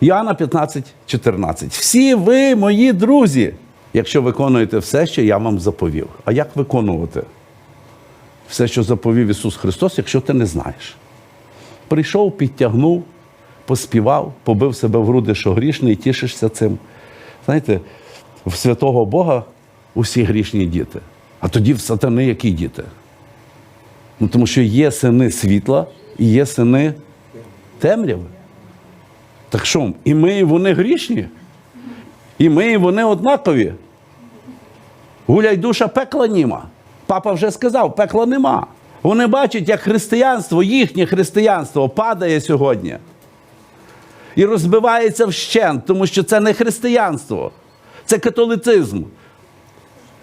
Іоанна 15, 14. Всі ви мої друзі, якщо виконуєте все, що я вам заповів. А як виконувати все, що заповів Ісус Христос, якщо ти не знаєш? Прийшов, підтягнув, поспівав, побив себе в груди, що грішний, і тішишся цим. Знаєте, в святого Бога усі грішні діти. А тоді в сатани які діти? Ну, тому що є сини світла і є сини темряви. Так що, і ми, і вони грішні? І ми, і вони однакові. Гуляй душа, пекла німа. Папа вже сказав, пекла нема. Вони бачать, як християнство, їхнє християнство падає сьогодні. І розбивається вщент, тому що це не християнство, це католицизм.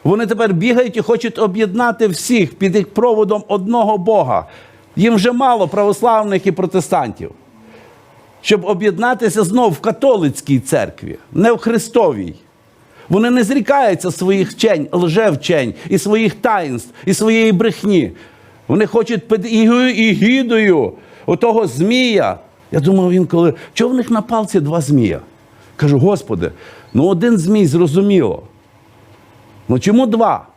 Вони тепер бігають і хочуть об'єднати всіх під проводом одного Бога. Їм вже мало православних і протестантів. Щоб об'єднатися знов в католицькій церкві, не в Христовій. Вони не зрікаються своїх вчень, лжевчень, і своїх таїнств, і своєї брехні. Вони хочуть під ігідою отого змія. Я думав інколи, чого в них на палці два змія? Кажу, Господи, ну один змій зрозуміло. Ну чому два?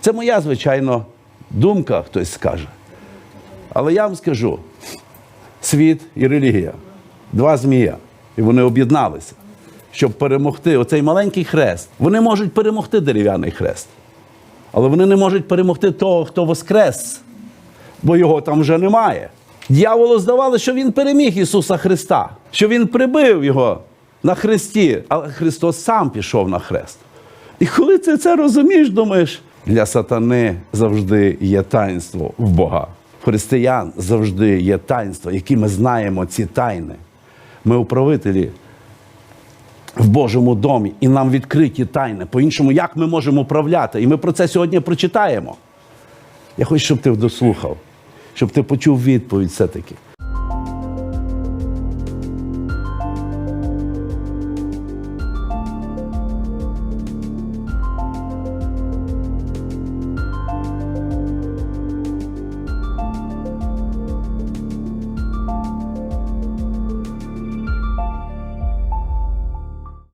Це моя, звичайно, думка, хтось скаже. Але я вам скажу: світ і релігія два змія. І вони об'єдналися, щоб перемогти оцей маленький хрест. Вони можуть перемогти дерев'яний хрест. Але вони не можуть перемогти того, хто воскрес, бо його там вже немає. Дьяволу здавалося, що він переміг Ісуса Христа, що Він прибив його на хресті, але Христос сам пішов на хрест. І коли ти це розумієш, думаєш, для сатани завжди є таїнство в Бога. Християн завжди є таїнство, які ми знаємо ці тайни. Ми управителі в Божому домі, і нам відкриті тайни. По-іншому, як ми можемо управляти? І ми про це сьогодні прочитаємо. Я хочу, щоб ти дослухав, щоб ти почув відповідь все-таки.